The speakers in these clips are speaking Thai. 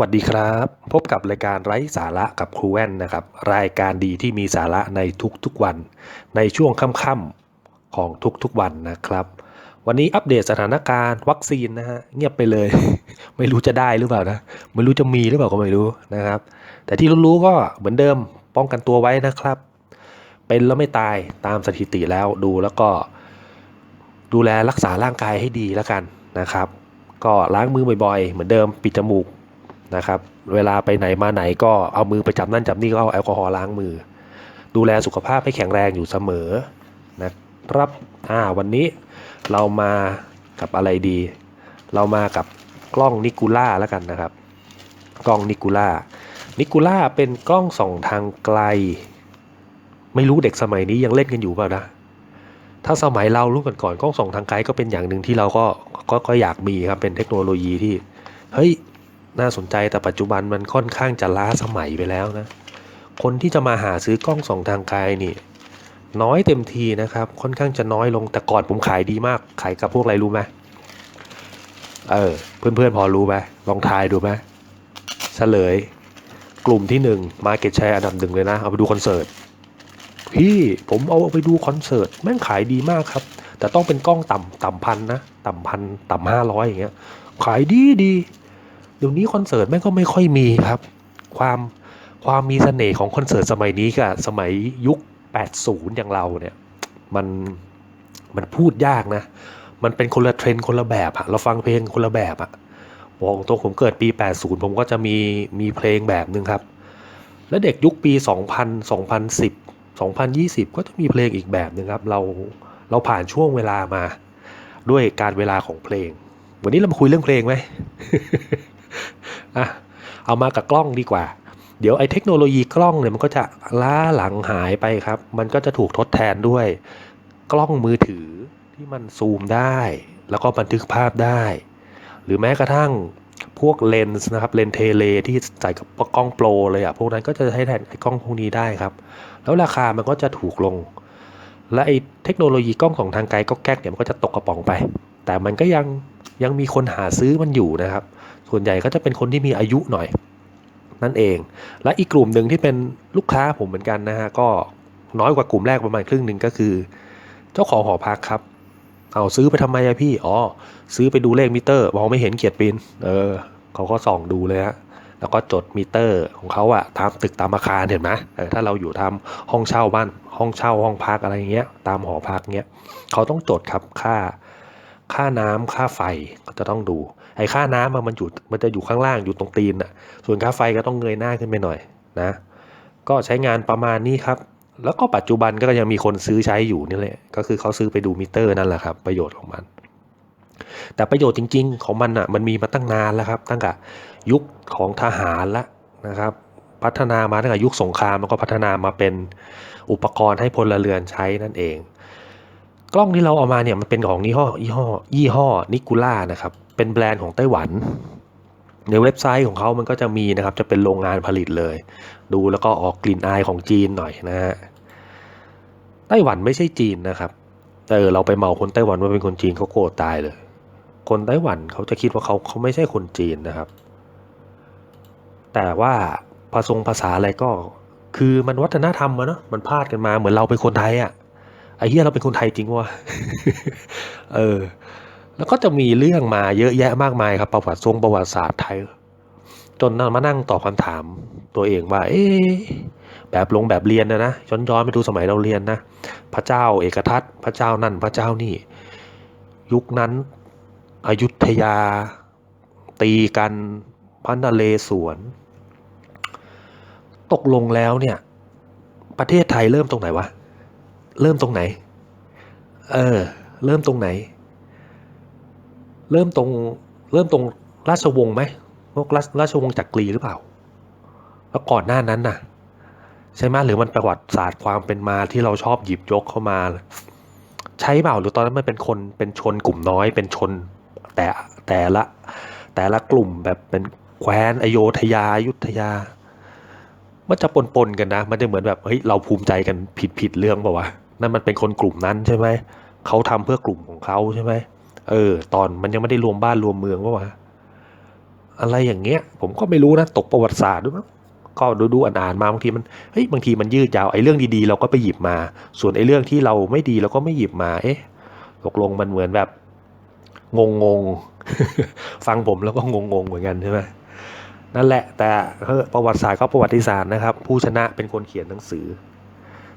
วัสดีครับ พบกับรายการไร้สาระกับครูแว่นนะครับ รายการดีที่มีสาระในทุกๆวัน ในช่วงค่ำๆของทุกๆวันนะครับ วันนี้อัปเดตสถานการณ์วัคซีนนะฮะเงียบไปเลย ไม่รู้จะได้หรือเปล่านะไม่รู้จะมีหรือเปล่าก็ไม่รู้นะครับ แต่ที่รู้ๆก็เหมือนเดิมป้องกันตัวไว้นะครับ เป็นแล้วไม่ตายตามสถิติแล้วดูแล้วก็ ดูแลรักษาร่างกายให้ดีแล้วกันนะครับ ก็ล้างมือบ่อยๆ เหมือนเดิมปิดจมูก นะครับ เวลาไปไหนมาไหนก็เอามือไปจับนั่นจับนี่ก็เอาแอลกอฮอล์ล้างมือ ดูแลสุขภาพให้แข็งแรงอยู่เสมอนะครับอ่าวันนี้เรามากับอะไรดี เรามากับกล้องนิกูล่าแล้วกันนะครับ กล้องนิกูล่านิกูล่าเป็นกล้องส่องทางไกล ไม่รู้เด็กสมัยนี้ยังเล่นกันอยู่เปล่านะถ้าสมัยเรารุ่นก่อนๆกล้องส่องทางไกลก็เป็นอย่างหนึ่งที่เราก็ก็ก็อยากมีครับเป็นเทคโนโลยีที่เฮ้ย น่าสนใจแต่ปัจจุบันมันค่อนข้างจะล้าสมัยไปแล้วนะ คนที่จะมาหาซื้อกล้องส่องทางไกลนี่ น้อยเต็มทีนะครับ ค่อนข้างจะน้อยลงแต่ก่อนผมขายดีมาก ขายกับพวกอะไรรู้ไหมเออ เพื่อนๆพอรู้ไหมลองทายดูไหมเฉลย กลุ่มที่หนึ่งมาเก็ตแชร์อันดับหนึ่งเลยนะ เอาไปดูคอนเสิร์ตพี่ผมเอาไปดูคอนเสิร์ตแม่งขายดีมากครับ แต่ต้องเป็นกล้องต่ำต่ำพันนะ ต่ำพันต่ำห้าร้อยอย่างเงี้ย ขายดีดี เดี๋ยวนี้คอนเสิร์ตแม่งก็ไม่ค่อยมีครับ ความความมีเสน่ห์ของคอนเสิร์ตสมัยนี้กับสมัยยุค 80 อย่างเราเนี่ย มันมันพูดยากนะ มันเป็นคนละเทรนด์คนละแบบอะเราฟังเพลงคนละแบบอะบอกตรงผมเกิดปี 80 ผมก็จะมีมีเพลงแบบนึงครับ แล้วเด็กยุคปี 2000 2010 2020 ก็จะมีเพลงอีกแบบนึงครับ เราเราผ่านช่วงเวลามาด้วยการเวลาของเพลง วันนี้เรามาคุยเรื่องเพลงไหม อะเอามากับกล้องดีกว่า เดี๋ยวไอ้เทคโนโลยีกล้องเนี่ยมันก็จะล้าหลังหายไปครับ มันก็จะถูกทดแทนด้วย กล้องมือถือที่มันซูมได้ แล้วก็บันทึกภาพได้ หรือแม้กระทั่งพวกเลนส์นะครับเลนเทเลที่ใส่กับกล้องโปรเลยอะพวกนั้นก็จะใช้แทนไอ้กล้องพวกนี้ได้ครับ แล้วราคามันก็จะถูกลง และไอ้เทคโนโลยีกล้องของทางไกลก็แก๊กเนี่ยมันก็จะตกกระป๋องไป แต่มันก็ยังยังมีคนหาซื้อมันอยู่นะครับ ส่วนใหญ่ก็จะเป็นคนที่มีอายุหน่อย นั่นเอง และอีกกลุ่มหนึ่งที่เป็นลูกค้าผมเหมือนกันนะฮะก็น้อยกว่ากลุ่มแรกประมาณครึ่งหนึ่งก็คือ เจ้าของหอพักครับ เอาซื้อไปทำไมอะพี่ อ๋อ ซื้อไปดูเลขมิเตอร์มองไม่เห็นเกียรติปิน เออ เขาก็ส่องดูเลยฮะแล้วก็จดมิเตอร์ของเขาอะตามตึกตามอาคารเห็นไหมออถ้าเราอยู่ทำห้องเช่าบ้าน ห้องเช่าห้องพักอะไรอย่างเงี้ย ตามหอพักเงี้ย เขาต้องจดครับค่า ค่าน้ำค่าไฟก็จะต้องดู ไอ้ค่าน้ำมันอยู่มันจะอยู่ข้างล่างอยู่ตรงตีนอะส่วนค่าไฟก็ต้องเงยหน้าขึ้นไปหน่อยนะ ก็ใช้งานประมาณนี้ครับ แล้วก็ปัจจุบันก็ยังมีคนซื้อใช้อยู่นี่แหละ ก็คือเขาซื้อไปดูมิเตอร์นั่นแหละครับ ประโยชน์ของมัน แต่ประโยชน์จริง ๆ ของมันอะมันมีมาตั้งนานแล้วครับ ตั้งแต่ยุคของทหารละนะครับ พัฒนามาตั้งแต่ยุคสงครามมันก็พัฒนามาเป็นอุปกรณ์ให้พลเรือนใช้นั่นเองกล้องที่เราเอามาเนี่ยมันเป็นของยี่ห้อยี่ห้อยี่ห้อนิกูล่านะครับ เป็นแบรนด์ของไต้หวัน ในเว็บไซต์ของเขามันก็จะมีนะครับ จะเป็นโรงงานผลิตเลย ดูแล้วก็ออกกลิ่นอายของจีนหน่อยนะฮะไต้หวันไม่ใช่จีนนะครับ แต่เออเราไปเมาคนไต้หวันว่าเป็นคนจีนเขาโกรธตายเลย คนไต้หวันเขาจะคิดว่าเขาเขาไม่ใช่คนจีนนะครับ แต่ว่าภาษงภาษาอะไรก็คือมันวัฒนธรรมอะเนาะมันพาดกันมาเหมือนเราเป็นคนไทยอะไอ้เหี้ยเราเป็นคนไทยจริงวะเออ แล้วก็จะมีเรื่องมาเยอะแยะมากมายครับ ประวัติทรงประวัติศาสตร์ไทย จนมานั่งตอบคำถามตัวเองว่า เอ๊ะแบบลงแบบเรียนนะนะย้อนย้อนไปดูสมัยเราเรียนนะ พระเจ้าเอกทัตพระเจ้านั่นพระเจ้านี่ ยุคนั้นอยุธยา ตีกันพระนเรศวรตกลงแล้วเนี่ย ประเทศไทยเริ่มตรงไหนวะ เริ่มตรงไหน เออ เริ่มตรงไหน เริ่มตรงเริ่มตรงราชวงศ์ไหมพวกราชราชวงศ์จักรีหรือเปล่า แล้วก่อนหน้านั้นน่ะ ใช่ไหมหรือมันประวัติศาสตร์ความเป็นมาที่เราชอบหยิบยกเข้ามา ใช่เปล่าหรือตอนนั้นมันเป็นคนเป็นชนกลุ่มน้อย เป็นชนแต่แต่ละแต่ละกลุ่มแบบเป็นแคว้นอโยธยายุทธยา มันจะปนปนๆกันนะ มันจะเหมือนแบบเฮ้ยเราภูมิใจกันผิดผิดเรื่องเปล่าวะนั่นมันเป็นคนกลุ่มนั้นใช่ไหมเขาทำเพื่อกลุ่มของเขาใช่ไหม เออ ตอนมันยังไม่ได้รวมบ้านรวมเมืองเปล่าวะอะไรอย่างเงี้ย ผมก็ไม่รู้นะ ตกประวัติศาสตร์ด้วยมั้งก็ดูดูอ่านๆมาบางทีมันเฮ้ยบางทีมันยืดยาวไอ้เรื่องดีๆ เราก็ไปหยิบมา ส่วนไอ้เรื่องที่เราไม่ดีเราก็ไม่หยิบมา เอ๊ะตกลงมันเหมือนแบบงงงๆฟังผมแล้วก็งงงๆเหมือนกันใช่ไหมนั่นแหละ แต่เออประวัติศาสตร์ก็ประวัติศาสตร์นะครับ ผู้ชนะเป็นคนเขียนหนังสือ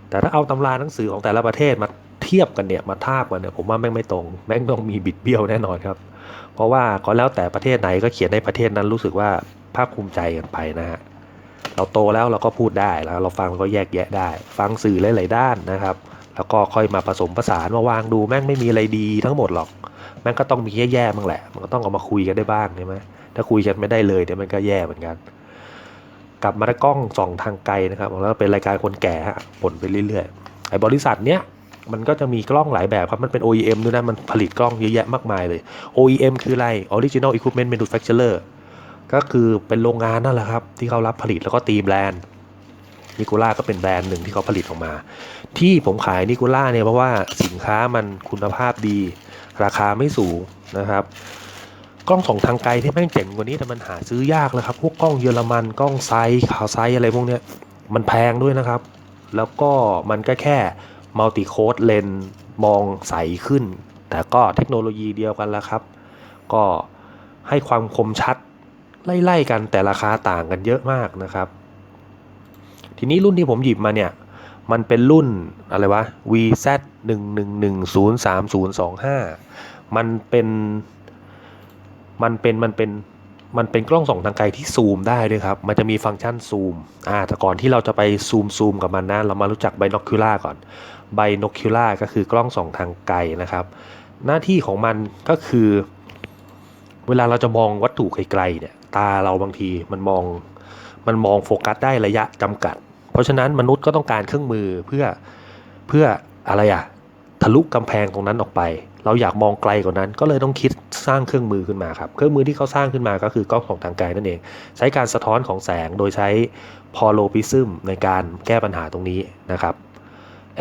แต่ถ้าเอาตำราหนังสือของแต่ละประเทศมา ทียบกันเนี่ยมาทาบกันเนี่ยผมว่าแม่งไม่ตรงแม่งต้องมีบิดเบี้ยวแน่นอนครับ เพราะว่าก็แล้วแต่ประเทศไหนก็เขียนในประเทศนั้นรู้สึกว่าภาคภูมิใจกันไปนะฮะเราโตแล้วเราก็พูดได้แล้ว เราฟังเราก็แยกแยะได้ ฟังสื่อหลายๆด้านนะครับ แล้วก็ค่อยมาผสมผสานมาวางดูแม่งไม่มีอะไรดีทั้งหมดหรอก แม่งก็ต้องมีแย่ๆบ้างแหละ มันก็ต้องเอามาคุยกันได้บ้างใช่ไหมถ้าคุยกันไม่ได้เลยเดี๋ยวมันก็แย่เหมือนกัน กลับมาที่กล้องส่องทางไกลนะครับแล้วเป็นรายการคนแก่ฮะบ่นไปเรื่อยๆไอ้บริษัทเนี้ย มันก็จะมีกล้องหลายแบบครับ มันเป็น OEM ด้วยนะ มันผลิตกล้องเยอะแยะมากมายเลย OEM คืออะไร Original Equipment Manufacturer ก็คือเป็นโรงงานนั่นแหละครับ ที่เขารับผลิตแล้วก็ตีแบรนด์นิโคล่าก็เป็นแบรนด์หนึ่งที่เขาผลิตออกมา ที่ผมขายนิโคล่าเนี่ยเพราะว่าสินค้ามันคุณภาพดี ราคาไม่สูงนะครับกล้องส่องทางไกลที่แม่งเจ๋งกว่านี้แต่มันหาซื้อยากแล้วครับ พวกกล้องเยอรมันกล้องไซส์ขาวไซส์อะไรพวกเนี้ยมันแพงด้วยนะครับ แล้วก็มันก็แค่ มัลติโคดเลนมองใสขึ้น แต่ก็เทคโนโลยีเดียวกันแล้วครับ ก็ให้ความคมชัดไล่ๆกันแต่ราคาต่างกันเยอะมากนะครับ ทีนี้รุ่นที่ผมหยิบมาเนี่ย มันเป็นรุ่นอะไรวะ VZ 1 1 1 0 3 0 2 5 มันเป็น มันเป็น มันเป็น มันเป็นกล้องส่องทางไกลที่ซูมได้ด้วยครับ มันจะมีฟังก์ชันซูม อ่า แต่ก่อนที่เราจะไปซูมซูมกับมันนะ เรามารู้จักไบน็อคิล่าก่อน ไบนอคิล่าก็คือกล้องส่องทางไกลนะครับ หน้าที่ของมันก็คือ เวลาเราจะมองวัตถุไกลๆเนี่ยตาเราบางทีมันมองมันมองโฟกัสได้ระยะจำกัด เพราะฉะนั้นมนุษย์ก็ต้องการเครื่องมือเพื่อเพื่ออะไรอะทะลุกำแพงตรงนั้นออกไป เราอยากมองไกลกว่านั้น ก็เลยต้องคิดสร้างเครื่องมือขึ้นมาครับ เครื่องมือที่เขาสร้างขึ้นมาก็คือกล้องส่องทางไกลนั่นเอง ใช้การสะท้อนของแสงโดยใช้พอโลปิซึมในการแก้ปัญหาตรงนี้นะครับ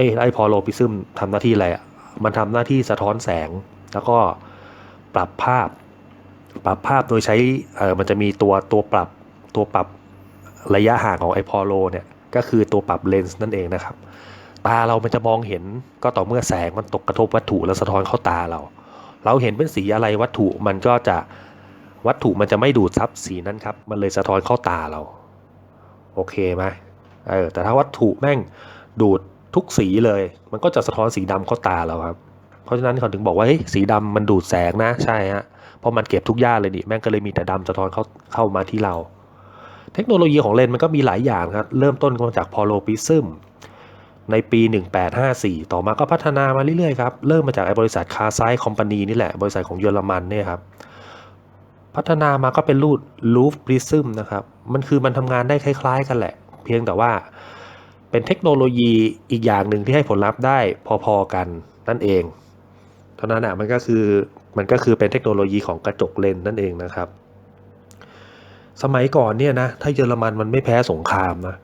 อ้ไอ้พอโลปิซึมทำหน้าที่อะไรอะมันทำหน้าที่สะท้อนแสง แล้วก็ปรับภาพ ปรับภาพโดยใช้เออมันจะมีตัวตัวปรับตัวปรับระยะห่างของไอพอโลเนี่ยก็คือตัวปรับเลนส์นั่นเองนะครับ ตาเรามันจะมองเห็นก็ต่อเมื่อแสงมันตกกระทบวัตถุแล้วสะท้อนเข้าตาเรา เราเห็นเป็นสีอะไรวัตถุมันก็จะวัตถุมันจะไม่ดูดซับสีนั้นครับ มันเลยสะท้อนเข้าตาเรา โอเคไหมเออแต่ถ้าวัตถุแม่งดูด ทุกสีเลย มันก็จะสะท้อนสีดำเข้าตาเราครับ เพราะฉะนั้นเขาถึงบอกว่าเฮ้ยสีดำมันดูดแสงนะใช่ฮะเพราะมันเก็บทุกย่านเลยนี่แม่งก็เลยมีแต่ดำสะท้อนเข้าเข้ามาที่เรา เทคโนโลยีของเลนส์มันก็มีหลายอย่างครับ เริ่มต้นมาจากพอโลปิซึมในปี 1854 ต่อมาก็พัฒนามาเรื่อยๆครับ เริ่มมาจากไอ้บริษัทคาไซคอมพานีนี่แหละ บริษัทของเยอรมันเนี่ยครับ พัฒนามาก็เป็นรูดลูฟปริซึมนะครับ มันคือมันทำงานได้คล้าย ๆ กันแหละ เพียงแต่ว่า เป็นเทคโนโลยีอีกอย่างหนึ่งที่ให้ผลลัพธ์ได้พอๆกันนั่นเอง เท่านั้นอะมันก็คือมันก็คือเป็นเทคโนโลยีของกระจกเลนส์นั่นเองนะครับ สมัยก่อนเนี่ยนะถ้าเยอรมันมันไม่แพ้สงครามนะ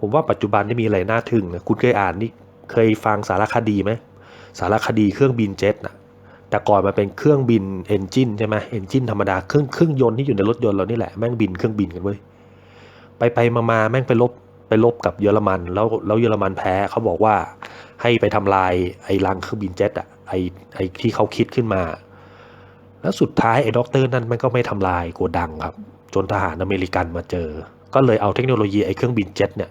ผมว่าปัจจุบันนี่มีอะไรน่าทึ่งนะคุณเคยอ่านนี่เคยฟังสารคดีไหมสารคดีเครื่องบินเจ็ตนะแต่ก่อนมันเป็นเครื่องบินเอนจินใช่ไหมเอนจินธรรมดาเครื่องเครื่องยนต์ที่อยู่ในรถยนต์เรานี่แหละแม่งบินเครื่องบินกันเว้ยไปไปมามาแม่งไปลบ ไปลบกับเยอรมัน แล้วแล้วเยอรมันแพ้เขาบอกว่าให้ไปทำลายไอ้รังเครื่องบินเจ็ตอะไอ้ไอ้ที่เขาคิดขึ้นมา แล้วสุดท้ายไอ้ด็อกเตอร์นั่นมันก็ไม่ทำลายโกดังครับ จนทหารอเมริกันมาเจอ ก็เลยเอาเทคโนโลยีไอ้เครื่องบินเจ็ตเนี่ย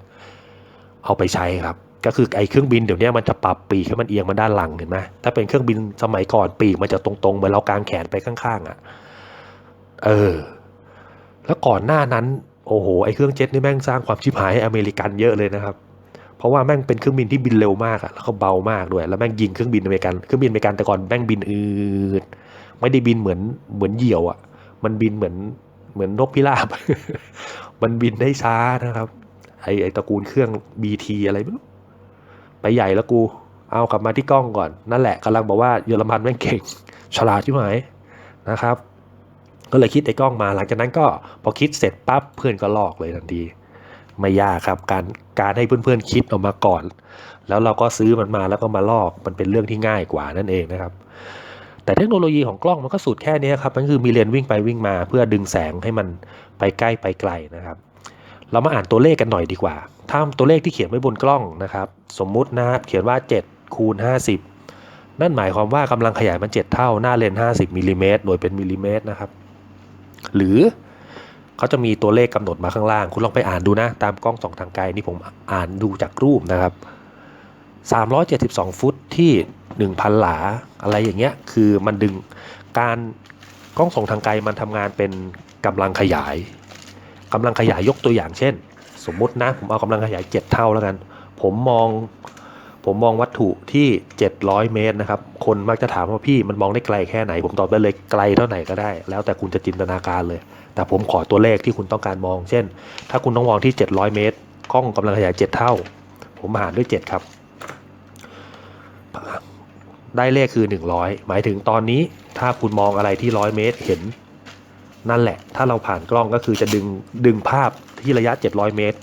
เอาไปใช้ครับ ก็คือไอ้เครื่องบินเดี๋ยวนี้มันจะปรับปีกให้มันเอียงมาด้านหลังเห็นไหมถ้าเป็นเครื่องบินสมัยก่อนปีกมันจะตรงๆเหมือนเรากางแขนไปข้างๆอะเออ แล้วก่อนหน้านั้น โอ้โหไอ้เครื่องเจ็ตนี่แม่งสร้างความชิบหายให้อเมริกันเยอะเลยนะครับ เพราะว่าแม่งเป็นเครื่องบินที่บินเร็วมากอะแล้วก็เบามากด้วย แล้วแม่งยิงเครื่องบินอเมริกันเครื่องบินอเมริกันแต่ก่อนแม่งบินอืดไม่ได้บินเหมือนเหมือนเหยี่ยวอะมันบินเหมือนเหมือนนกพิราบ มันบินได้ช้านะครับ ไอไอตระกูลเครื่อง BT อะไรไม่รู้ไปใหญ่แล้วกู เอากลับมาที่กล้องก่อน นั่นแหละกำลังบอกว่าเยอรมันแม่งเก่งฉลาดใช่ไหมนะครับ ก็เลยคิดไอ้กล้องมาหลังจากนั้นก็พอคิดเสร็จปั๊บเพื่อนก็ลอกเลยทันทีไม่ยากครับการการให้เพื่อนๆคิดออกมาก่อน แล้วเราก็ซื้อมันมาแล้วก็มาลอกมันเป็นเรื่องที่ง่ายกว่านั่นเองนะครับ แต่เทคโนโลยีของกล้องมันก็สุดแค่นี้ครับมันคือมีเลนวิ่งไปวิ่งมา เพื่อดึงแสงให้มันไปใกล้ไปไกลนะครับ เรามาอ่านตัวเลขกันหน่อยดีกว่า ถ้าตัวเลขที่เขียนไว้บนกล้องนะครับ สมมุตินะครับเขียนว่า 7 คูณ 50 นั่นหมายความว่ากำลังขยายมัน 7 เท่าหน้าเลน50มิลลิเมตรโดยเป็นมิลลิเมตรนะครับ หรือเขาจะมีตัวเลขกำหนดมาข้างล่าง คุณลองไปอ่านดูนะ ตามกล้องส่องทางไกลนี่ผมอ่านดูจากรูปนะครับ 372 ฟุตที่ 1,000 หลาอะไรอย่างเงี้ยคือมันดึงการกล้องส่องทางไกลมันทำงานเป็นกำลังขยายกำลังขยายยกตัวอย่างเช่น สมมุตินะผมเอากำลังขยาย 7 เท่าแล้วกัน ผมมอง ผมมองวัตถุที่ 700 เมตรนะครับ คนมักจะถามว่าพี่มันมองได้ไกลแค่ไหน ผมตอบไปเลยไกลเท่าไหร่ก็ได้ แล้วแต่คุณจะจินตนาการเลย แต่ผมขอตัวเลขที่คุณต้องการมอง เช่น ถ้าคุณต้องมองที่ 700 เมตร กล้องกำลังขยาย 7 เท่า ผมหารด้วย 7 ครับ ได้เลขคือ 100 หมายถึงตอนนี้ ถ้าคุณมองอะไรที่ 100 เมตร เห็น นั่นแหละ ถ้าเราผ่านกล้องก็คือจะดึงดึงภาพที่ระยะ 700 เมตร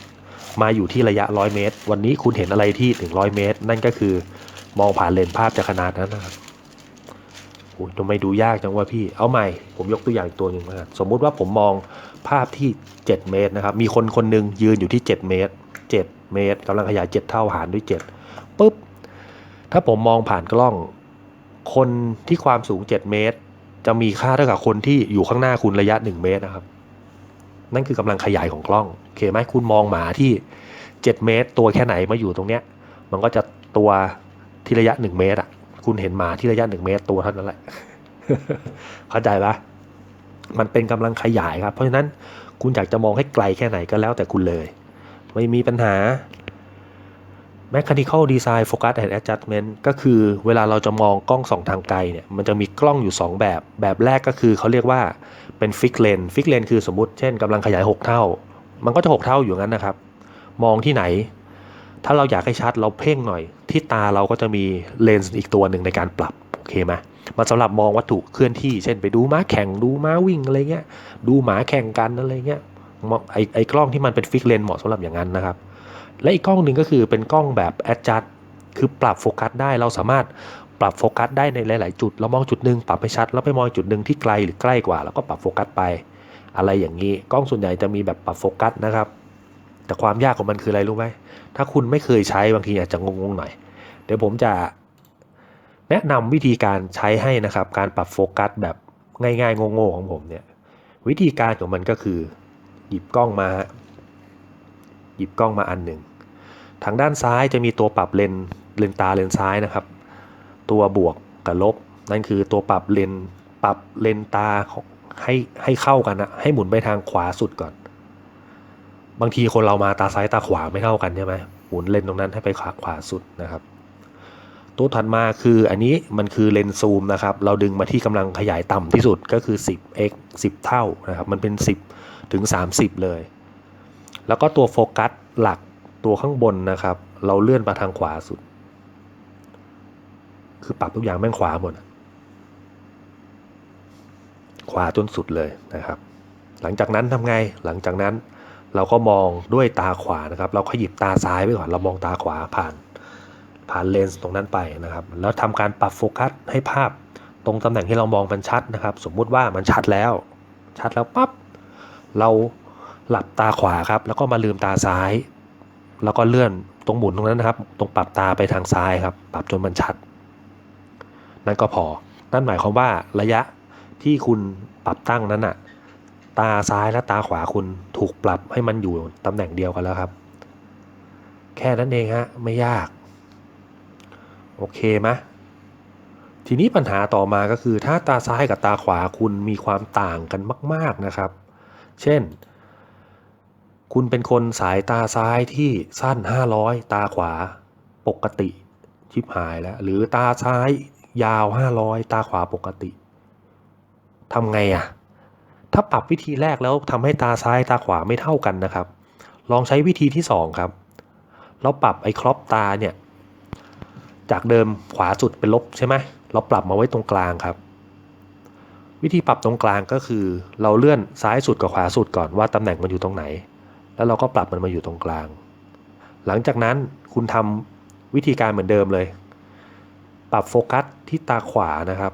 มาอยู่ที่ระยะ 100 เมตร วันนี้คุณเห็นอะไรที่ถึง 100 เมตร นั่นก็คือมองผ่านเลนส์ภาพจะขนาดนั้นนะครับโอ้ยทำไมดูยากจังวะพี่ เอาใหม่ ผมยกตัวอย่างอีกตัวหนึ่งนะครับสมมุติว่าผมมองภาพที่ 7 เมตรนะครับ มีคนคนหนึ่งยืนอยู่ที่ 7 เมตร 7 เมตรกำลังขยาย 7 เท่าหารด้วย 7ปุ๊บ ถ้าผมมองผ่านกล้อง คนที่ความสูง 7 เมตร จะมีค่าเท่ากับคนที่อยู่ข้างหน้าคุณระยะ 1 เมตรนะครับ นั่นคือกำลังขยายของกล้องโอเคไหมคุณมองหมาที่ 7 เมตร ตัวแค่ไหนมาอยู่ตรงเนี้ย มันก็จะตัวที่ระยะ 1 เมตรอะ คุณเห็นหมาที่ระยะ 1 เมตร ตัวเท่านั้นแหละเข้าใจปะมันเป็นกำลังขยายครับ เพราะฉะนั้นคุณอยากจะมองให้ไกลแค่ไหนก็แล้วแต่คุณเลย ไม่มีปัญหา Mechanical Design Focus and Adjustment ก็คือเวลาเราจะมองกล้องส่องทางไกลเนี่ยมันจะมีกล้องอยู่ 2 แบบ แบบแรกก็คือเขาเรียกว่าเป็น Fix Lens Fix Lens คือสมมติเช่นกำลังขยาย 6 เท่า มันก็จะ 6 เท่าอยู่งั้นนะครับ มองที่ไหน ถ้าเราอยากให้ชัดเราเพ่งหน่อย ที่ตาเราก็จะมีเลนส์อีกตัวหนึ่งในการปรับโอเคไหมมันสำหรับมองวัตถุเคลื่อนที่ เช่นไปดูม้าแข่งดูม้าวิ่งอะไรเงี้ยดูหมาแข่งกันอะไรเงี้ยไอไอกล้องที่มันเป็นฟิกเลนเหมาะสำหรับอย่างนั้นนะครับ และอีกกล้องหนึ่งก็คือเป็นกล้องแบบ adjust คือปรับโฟกัสได้เราสามารถปรับโฟกัสได้ในหลาย ๆ จุด เรามองจุดหนึ่งปรับให้ชัด แล้วไปมองจุดหนึ่งที่ไกลหรือใกล้กว่า แล้วก็ปรับโฟกัสไป อะไรอย่างนี้ กล้องส่วนใหญ่จะมีแบบปรับโฟกัสนะครับ แต่ความยากของมันคืออะไรรู้ไหม ถ้าคุณไม่เคยใช้บางทีอาจจะงง ๆ หน่อย เดี๋ยวผมจะแนะนำวิธีการใช้ให้นะครับ การปรับโฟกัสแบบง่าย ๆ โง่ ๆ ของผมเนี่ย วิธีการของมันก็คือ หยิบกล้องมา หยิบกล้องมาอันหนึ่ง ทางด้านซ้ายจะมีตัวปรับเลนเลนตาเลนซ้ายนะครับ ตัวบวกกับลบ นั่นคือตัวปรับเลนปรับเลนตาของให้ให้เข้ากันนะให้หมุนไปทางขวาสุดก่อน บางทีคนเรามาตาซ้ายตาขวาไม่เท่ากันใช่ไหมหมุนเลนตรงนั้นให้ไปขวาขวาสุดนะครับ ตัวถัดมาคืออันนี้มันคือเลนซูมนะครับ เราดึงมาที่กำลังขยายต่ำที่สุดก็คือ 10x 10 เท่านะครับ มันเป็น 10 ถึง 30 เลย แล้วก็ตัวโฟกัสหลักตัวข้างบนนะครับ เราเลื่อนมาทางขวาสุด คือปรับทุกอย่างแม่งขวาหมดขวาจนสุดเลยนะครับ หลังจากนั้นทำไงหลังจากนั้นเราก็มองด้วยตาขวานะครับ เราขยิบตาซ้ายไปก่อนเรามองตาขวาผ่าน ผ่านเลนส์ตรงนั้นไปนะครับ แล้วทำการปรับโฟกัสให้ภาพตรงตำแหน่งที่เรามองมันชัดนะครับ สมมุติว่ามันชัดแล้ว ชัดแล้วปั๊บเรา หลับตาขวาครับ แล้วก็มาลืมตาซ้าย แล้วก็เลื่อนตรงหมุนตรงนั้นนะครับ ตรงปรับตาไปทางซ้ายครับ ปรับจนมันชัด นั่นก็พอ นั่นหมายความว่าระยะที่คุณปรับตั้งนั้นอะตาซ้ายและตาขวาคุณถูกปรับให้มันอยู่ตำแหน่งเดียวกันแล้วครับ แค่นั้นเองฮะไม่ยาก โอเคไหมทีนี้ปัญหาต่อมาก็คือ ถ้าตาซ้ายกับตาขวาคุณมีความต่างกันมาก ๆนะครับ เช่น คุณเป็นคนสายตาซ้ายที่สั้น 500 ตาขวาปกติ ชิบหายแล้ว หรือตาซ้ายยาว 500 ตาขวาปกติทำไงอะถ้าปรับวิธีแรกแล้วทำให้ตาซ้ายตาขวาไม่เท่ากันนะครับ ลองใช้วิธีที่ 2 ครับ เราปรับไอ้ครอบตาเนี่ย จากเดิมขวาสุดเป็นลบใช่ไหมเราปรับมาไว้ตรงกลางครับ วิธีปรับตรงกลางก็คือ เราเลื่อนซ้ายสุดกับขวาสุดก่อนว่าตำแหน่งมันอยู่ตรงไหน แล้วเราก็ปรับมันมาอยู่ตรงกลาง หลังจากนั้นคุณทำวิธีการเหมือนเดิมเลย ปรับโฟกัสที่ตาขวานะครับ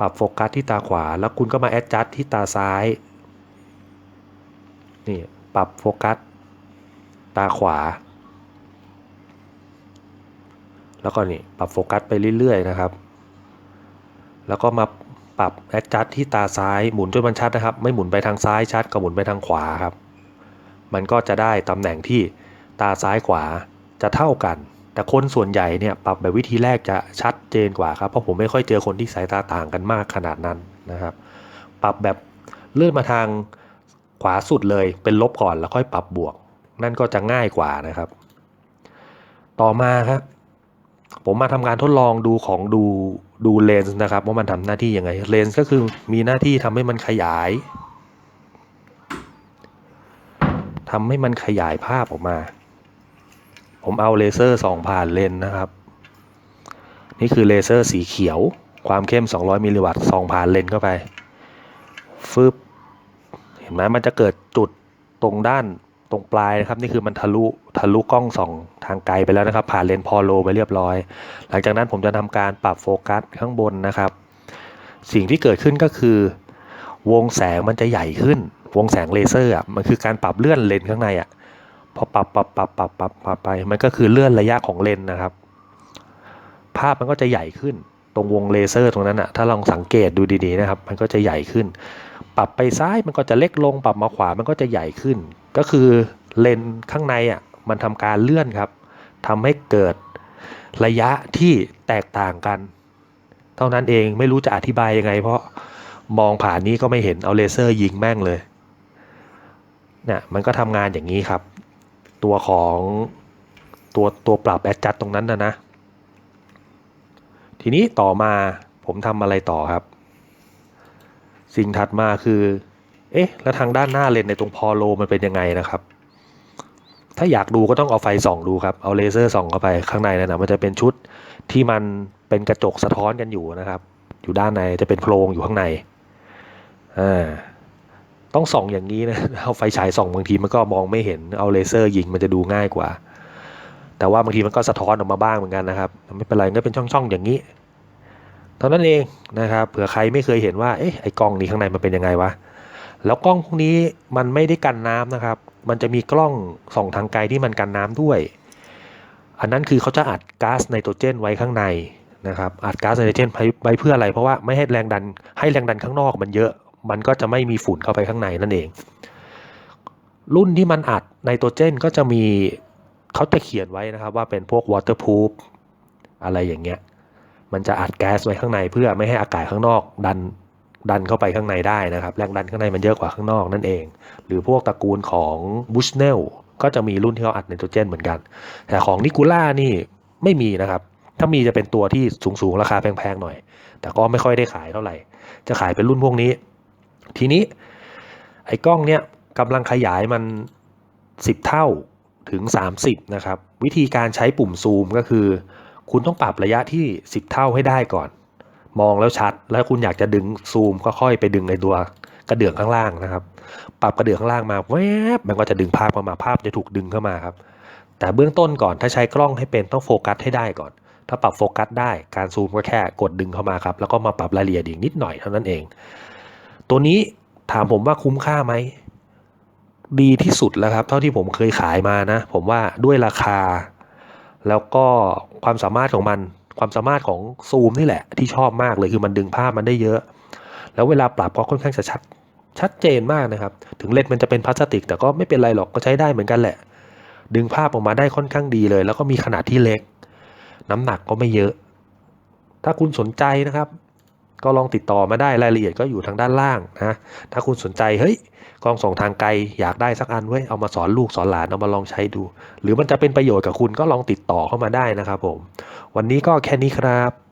ปรับโฟกัสที่ตาขวา แล้วคุณก็มาแอดจัดที่ตาซ้าย นี่ปรับโฟกัสตาขวา แล้วก็นี่ปรับโฟกัสไปเรื่อยๆนะครับ แล้วก็มาปรับแอดจัดที่ตาซ้ายหมุนจนมันชัดนะครับ ไม่หมุนไปทางซ้ายชัดก็หมุนไปทางขวาครับ มันก็จะได้ตำแหน่งที่ตาซ้ายขวาจะเท่ากัน แต่คนส่วนใหญ่เนี่ยปรับแบบวิธีแรกจะชัดเจนกว่าครับ เพราะผมไม่ค่อยเจอคนที่สายตาต่างกันมากขนาดนั้นนะครับ ปรับแบบเลื่อนมาทางขวาสุดเลยเป็นลบก่อนแล้วค่อยปรับบวก นั่นก็จะง่ายกว่านะครับ ต่อมาครับผมมาทำการทดลองดูของดูดูเลนส์นะครับว่ามันทำหน้าที่ยังไงเลนส์ก็คือมีหน้าที่ทำให้มันขยาย ทำให้มันขยายภาพออกมา ผมเอาเลเซอร์ส่องผ่านเลนส์นะครับ นี่คือเลเซอร์สีเขียว ความเข้ม 200 มิลลิวัตต์ส่องผ่านเลนส์เข้าไปฟึบเห็นไหมมันจะเกิดจุดตรงด้านตรงปลายนะครับนี่คือมันทะลุทะลุกล้องส่องทางไกลไปแล้วนะครับ ผ่านเลนส์พอโลไปเรียบร้อย หลังจากนั้นผมจะทำการปรับโฟกัสข้างบนนะครับ สิ่งที่เกิดขึ้นก็คือ วงแสงมันจะใหญ่ขึ้น วงแสงเลเซอร์อะมันคือการปรับเลื่อนเลนข้างในอะพอปรับปรับปรับปรับปรับปรับไปมันก็คือเลื่อนระยะของเลนนะครับ ภาพมันก็จะใหญ่ขึ้น ตรงวงเลเซอร์ตรงนั้นอะถ้าลองสังเกตดูดีๆนะครับ มันก็จะใหญ่ขึ้น ปรับไปซ้ายมันก็จะเล็กลง ปรับมาขวามันก็จะใหญ่ขึ้น ก็คือเลนข้างในอะมันทำการเลื่อนครับทำให้เกิดระยะที่แตกต่างกัน เท่านั้นเองไม่รู้จะอธิบายยังไง เพราะมองผ่านนี้ก็ไม่เห็นเอาเลเซอร์ยิงแม่งเลย เนี่ยมันก็ทำงานอย่างนี้ครับ ตัวของตัวตัวปรับแอดจัดตรงนั้นนะนะ ทีนี้ต่อมาผมทำอะไรต่อครับ สิ่งถัดมาคือ เอ๊ะ แล้วทางด้านหน้าเลนในตรงพอโลมันเป็นยังไงนะครับ ถ้าอยากดูก็ต้องเอาไฟส่องดูครับ เอาเลเซอร์ส่องเข้าไปข้างในนั่นนะมันจะเป็นชุดที่มันเป็นกระจกสะท้อนกันอยู่นะครับ อยู่ด้านในจะเป็นโพรงอยู่ข้างใน อ่า ต้องส่องอย่างนี้นะ เอาไฟฉายส่องบางทีมันก็มองไม่เห็น เอาเลเซอร์ยิงมันจะดูง่ายกว่า แต่ว่าบางทีมันก็สะท้อนออกมาบ้างเหมือนกันนะครับ ไม่เป็นไรก็เป็นช่องๆอย่างนี้ เท่านั้นเองนะครับ เผื่อใครไม่เคยเห็นว่า เอ๊ะ ไอ้กล้องนี้ข้างในมันเป็นยังไงวะ แล้วกล้องพวกนี้มันไม่ได้กันน้ำนะครับ มันจะมีกล้องส่องทางไกลที่มันกันน้ำด้วย อันนั้นคือเขาจะอัดก๊าซไนโตรเจนไว้ข้างในนะครับ อัดก๊าซไนโตรเจนไว้เพื่ออะไร เพราะว่าไม่ให้แรงดัน ให้แรงดันข้างนอกมันเยอะ มันก็จะไม่มีฝุ่นเข้าไปข้างในนั่นเอง รุ่นที่มันอัดไนโตรเจนก็จะมีเขาจะเขียนไว้นะครับว่าเป็นพวก waterproof อะไรอย่างเงี้ย มันจะอัดแก๊สไว้ข้างในเพื่อไม่ให้อากาศข้างนอกดันดันเข้าไปข้างในได้นะครับ แรงดันข้างในมันเยอะกว่าข้างนอกนั่นเอง หรือพวกตระกูลของบูชเนลก็จะมีรุ่นที่เขาอัดไนโตรเจนเหมือนกัน แต่ของนิกูล่านี่ไม่มีนะครับ ถ้ามีจะเป็นตัวที่สูงๆ ราคาแพงๆ หน่อย แต่ก็ไม่ค่อยได้ขายเท่าไหร่ จะขายเป็นรุ่นพวกนี้ ทีนี้ไอ้กล้องเนี้ยกำลังขยายมัน 10 เท่าถึง 30 นะครับ วิธีการใช้ปุ่มซูมก็คือ คุณต้องปรับระยะที่ 10 เท่าให้ได้ก่อน มองแล้วชัด แล้วคุณอยากจะดึงซูมก็ค่อยไปดึงในตัวกระเดื่องข้างล่างนะครับ ปรับกระเดื่องข้างล่างมาแวบมันก็จะดึงภาพเข้ามาภาพจะถูกดึงเข้ามาครับ แต่เบื้องต้นก่อนถ้าใช้กล้องให้เป็นต้องโฟกัสให้ได้ก่อน ถ้าปรับโฟกัสได้การซูมก็แค่กดดึงเข้ามาครับ แล้วก็มาปรับรายละเอียดอีกนิดหน่อยเท่านั้นเอง ตัวนี้ถามผมว่าคุ้มค่าไหม ดีที่สุดแล้วครับ เท่าที่ผมเคยขายมานะ ผมว่าด้วยราคา แล้วก็ความสามารถของมัน ความสามารถของซูมนี่แหละ ที่ชอบมากเลยคือมันดึงภาพมันได้เยอะ แล้วเวลาปรับก็ค่อนข้างจะชัดชัดเจนมากนะครับ ถึงเลนส์มันจะเป็นพลาสติก แต่ก็ไม่เป็นไรหรอกก็ใช้ได้เหมือนกันแหละ ดึงภาพออกมาได้ค่อนข้างดีเลย แล้วก็มีขนาดที่เล็ก น้ำหนักก็ไม่เยอะ ถ้าคุณสนใจนะครับ ก็ลองติดต่อมาได้รายละเอียดก็อยู่ทางด้านล่างนะถ้าคุณสนใจเฮ้ยกองส่งทางไกลอยากได้สักอันเว้ยเอามาสอนลูกสอนหลานเอามาลองใช้ดู หรือมันจะเป็นประโยชน์กับคุณก็ลองติดต่อเข้ามาได้นะครับผม วันนี้ก็แค่นี้ครับ